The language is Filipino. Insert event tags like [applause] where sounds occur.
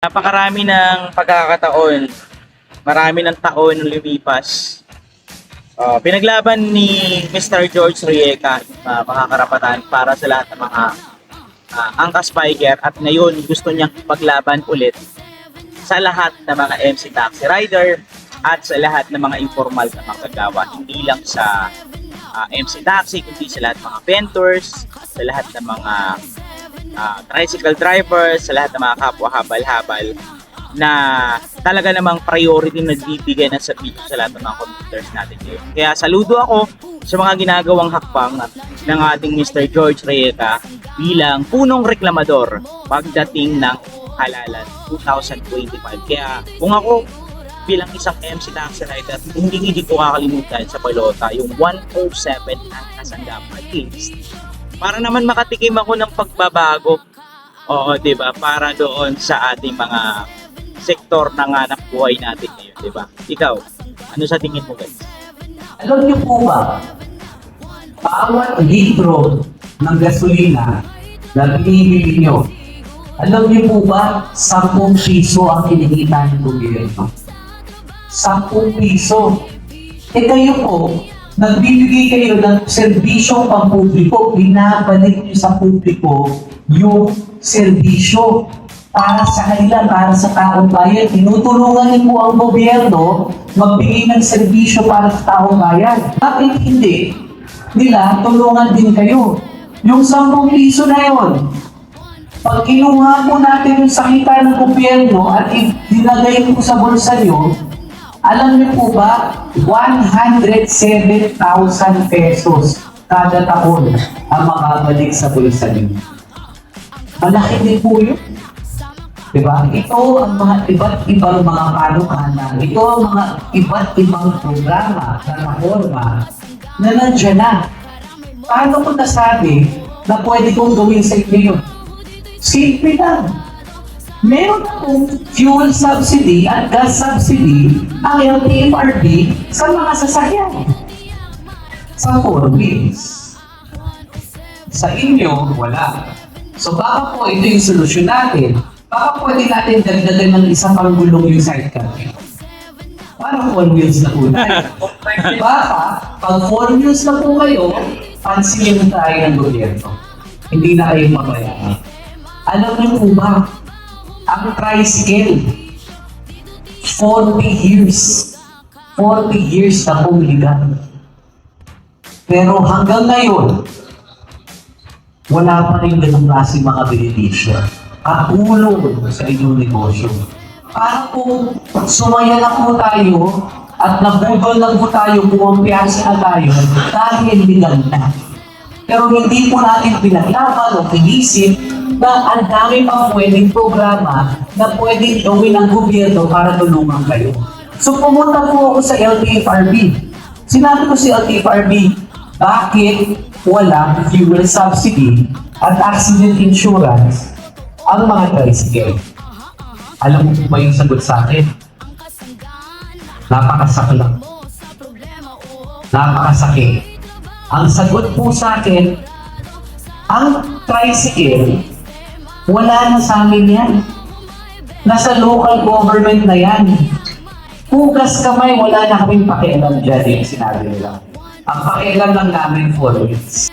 Napakarami ng pagkakataon, marami ng taon na lumipas. Uh, pinaglaban ni Mr. George Rieka uh, mga karapatan para sa lahat ng mga uh, angkas biker at ngayon gusto niyang paglaban ulit sa lahat ng mga MC taxi rider at sa lahat ng mga informal na magagawa. Hindi lang sa uh, MC taxi, kundi sa lahat ng mga vendors, sa lahat ng mga uh, tricycle drivers, sa lahat ng mga kapwa habal-habal na talaga namang priority na nagbibigay ng servicio sa lahat ng mga computers natin ngayon. Kaya saludo ako sa mga ginagawang hakbang ng ating Mr. George Reyeta bilang punong reklamador pagdating ng halalan 2025. Kaya kung ako bilang isang MC taxi rider, hindi hindi ko kakalimutan sa balota yung 107 ang at least para naman makatikim ako ng pagbabago. Oo, 'di ba? Para doon sa ating mga sektor ng anak buhay natin ngayon, 'di ba? Ikaw, ano sa tingin mo, guys? Alam niyo po ba, bawat litro ng gasolina na binibili niyo, alam niyo po ba, 10 piso ang kinikita ng gobyerno? 10 piso. E kayo po, nagbibigay kayo ng serbisyo pang publiko, binabalik niyo sa publiko yung serbisyo para sa kanila, para sa taong bayan. Tinutulungan niyo po ang gobyerno magbigay ng serbisyo para sa taong bayan. Bakit hindi? Nila, tulungan din kayo. Yung 10 piso na yon, pag kinuha po natin yung sakita ng gobyerno at dinagay po sa bulsa nyo, alam niyo po ba, 107,000 pesos kada taon ang makabalik sa bulsa niyo. Malaki din po yun. Diba? Ito ang mga iba't ibang mga panukana. Ito ang mga iba't ibang programa na reforma na nandiyan na. Paano ko nasabi na pwede kong gawin sa inyo yun? Simple lang. Meron akong fuel subsidy at gas subsidy ang LTFRB sa mga sasakyan. Sa four wheels. Sa inyo, wala. So baka po ito yung solusyon natin. Baka pwede natin dagdagan ng isang pang gulong yung sidecar. Para four wheels na po tayo. [laughs] Baka, pag four wheels na po kayo, pansinin tayo ng gobyerno. Hindi na kayo mabayaan. Alam niyo po ba, ang tricycle, 40 years. 40 years na legal. Pero hanggang ngayon, wala pa rin ganung klase mga benepisyo. Katulong sa inyong negosyo. Para po sumaya na tayo at nabudol na po tayo, pumampiyansa na tayo dahil legal na. Pero hindi po natin pinaglaban o pinisip na ang dami pang pwedeng programa na pwedeng gawin ng gobyerno para tulungan kayo. So pumunta po ako sa LTFRB. Sinabi ko si LTFRB, bakit wala fuel subsidy at accident insurance ang mga tricycle? Alam mo po ba yung sagot sa akin? Napakasaklang. Napakasakit. Ang sagot po sa akin, ang tricycle, wala na sa amin yan. Nasa local government na yan. Hugas kamay, wala na kaming pakialam dyan, yung sinabi nila. Ang pakialam lang namin for weeks.